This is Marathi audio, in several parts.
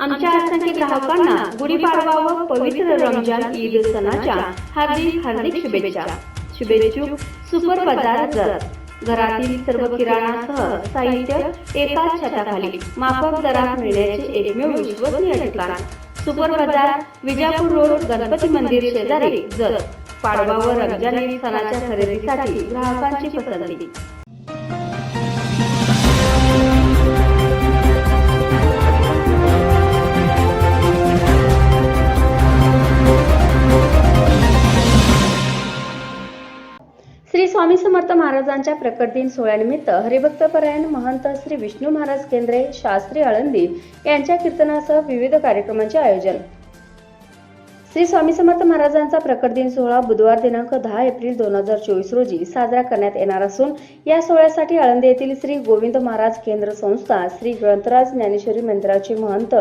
आमच्या असंख्य ग्राहकांना गुढीपाडवा व पवित्र रमजान ईद सणाच्या हार्दिक हार्दिक शुभेच्छा. शुभेच्छुक सुपर बाजार जर. घरातील सर्व किराणासह साहित्य एकाच छताखाली माफक दरात मिळण्याचे एकमेव विश्वसनीय ठिकाण. सुपर बाजार विजापूर रोड गणपती मंदिर शेजारी जर. पाडवा व रमजान ईद सणाच्या खरेदीसाठी ग्राहकांची पसंती. स्वामी समर्थ महाराजांच्या प्रकट दिन सोहळ्यानिमित्त हरिभक्तपरायण महंत श्री विष्णू महाराज केंद्रे शास्त्री आळंदी यांच्या कीर्तनासह विविध कार्यक्रमांचे आयोजन. श्री स्वामी समर्थ महाराजांचा प्रकट दिन सोहळा बुधवार दिनांक दहा एप्रिल दोन हजार चोवीस रोजी साजरा करण्यात येणार असून या सोहळ्यासाठी आळंदी येथील श्री गोविंद महाराज केंद्र संस्था श्री ग्रंथराज ज्ञानेश्वरी मंदिराचे महंत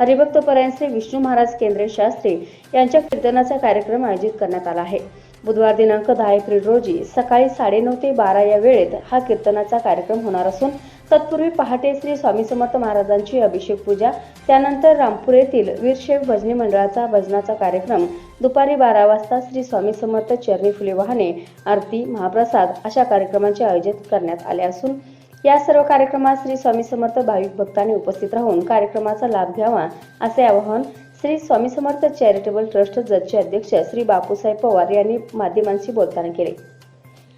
हरिभक्तपरायण श्री विष्णू महाराज केंद्रे शास्त्री यांच्या कीर्तनाचा कार्यक्रम आयोजित करण्यात आला आहे. बुधवार दिनांक दहा एप्रिल रोजी सकाळी साडेनऊ ते बारा या वेळेत हा कीर्तनाचा कार्यक्रम होणार असून तत्पूर्वी पहाटे श्री स्वामी समर्थ महाराजांची अभिषेक पूजा त्यानंतर रामपूर येथील वीरशैव भजनी मंडळाचा भजनाचा कार्यक्रम दुपारी बारा वाजता श्री स्वामी समर्थ चरणी फुले वाहने आरती महाप्रसाद अशा कार्यक्रमांचे आयोजित करण्यात आले असून या सर्व कार्यक्रमात श्री स्वामी समर्थ भाविक भक्तांनी उपस्थित राहून कार्यक्रमाचा लाभ घ्यावा असे आवाहन श्री स्वामी समर्थ चॅरिटेबल ट्रस्ट जतचे अध्यक्ष श्री बापूसाहेब पवार यांनी माध्यमांशी बोलताना केले.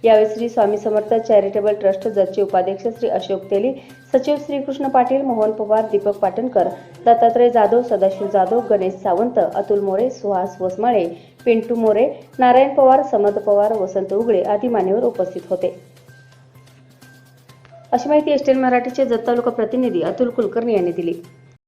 यावेळी श्री स्वामी समर्थ चॅरिटेबल ट्रस्ट जतचे उपाध्यक्ष श्री अशोक तेली सचिव श्रीकृष्ण पाटील मोहन पवार दीपक पाटणकर दत्तात्रय जाधव सदाशिव जाधव गणेश सावंत अतुल मोरे सुहास वसमाळे पिंटू मोरे नारायण पवार समर्थ पवार वसंत उगळे आदी मान्यवर उपस्थित होते. अशी माहिती एसटीएन मराठीचे जत तालुका प्रतिनिधी अतुल कुलकर्णी यांनी दिली.